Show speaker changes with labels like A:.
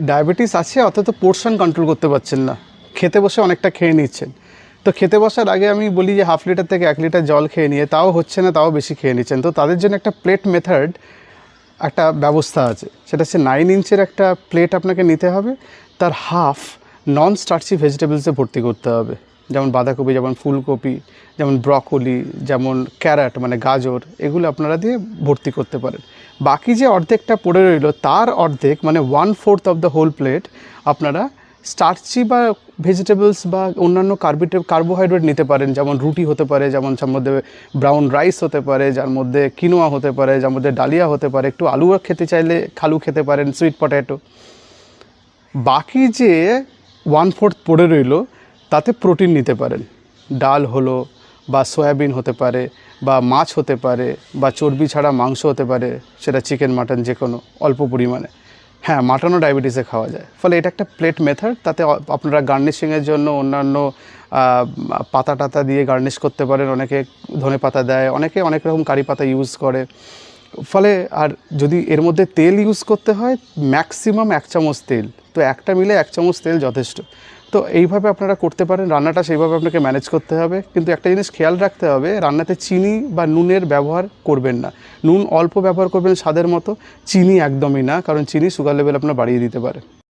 A: Diabetes আছে, অথচ portion control করতে পারছেন না। খেতে বসে অনেকটা খেয়ে নিচ্ছেন। তো খেতে বসার আগে আমি বলি যে হাফ লিটার থেকে এক লিটার জল খেয়ে নিয়ে, তাও হচ্ছে না, তাও বেশি খেয়ে নিচ্ছেন। তো তাদের জন্য একটা প্লেট মেথড একটা ব্যবস্থা আছে। সেটা হচ্ছে নাইন ইঞ্চের একটা প্লেট আপনাকে নিতে হবে। তার হাফ নন স্টার্চি ভেজিটেবলসে ভর্তি করতে হবে। যেমন বাঁধাকপি, যেমন ফুলকপি, যেমন ব্রকলি, যেমন ক্যারেট মানে গাজর, এগুলো আপনারা দিয়ে ভর্তি করতে পারেন। বাকি যে অর্ধেকটা পড়ে রইল, তার অর্ধেক মানে one fourth of the whole plate আপনারা স্টার্চি বা ভেজিটেবলস বা অন্যান্য কার্বিটে কার্বোহাইড্রেট নিতে পারেন। যেমন রুটি হতে পারে, যেমন যার মধ্যে ব্রাউন রাইস হতে পারে, যার মধ্যে কিনোয়া হতে পারে, যার মধ্যে ডালিয়া হতে পারে, একটু আলু খেতে চাইলে খালু খেতে পারেন সুইট পটেটো বাকি যে ওয়ান ফোর্থ পড়ে রইল তাতে প্রোটিন নিতে পারেন। ডাল হলো বা সয়াবিন হতে পারে বা মাছ হতে পারে বা চর্বি ছাড়া মাংস হতে পারে, সেটা চিকেন, মাটন যে কোনো অল্প পরিমাণে। হ্যাঁ মাটনও ডায়াবেটিসে খাওয়া যায়। ফলে এটা একটা প্লেট মেথড, তাতে আপনারা গার্নিশিংয়ের জন্য অন্যান্য পাতা টাতা দিয়ে গার্নিশ করতে পারেন। অনেকে ধনে পাতা দেয়, অনেকে অনেক রকম কারি পাতা ইউজ করে। ফলে আর যদি এর মধ্যে তেল ইউজ করতে হয়, ম্যাক্সিমাম এক চামচ তেল। তো একটা মিলে এক চামচ তেল যথেষ্ট। তো এইভাবে আপনারা করতে পারেন, রান্নাটা সেইভাবে আপনাকে ম্যানেজ করতে হবে। কিন্তু একটা জিনিস খেয়াল রাখতে হবে, রান্নাতে চিনি বা নুনের ব্যবহার করবেন না। নুন অল্প ব্যবহার করবেন স্বাদের মতো, চিনি একদমই না, কারণ চিনি সুগার লেভেল আপনার বাড়িয়ে দিতে পারে।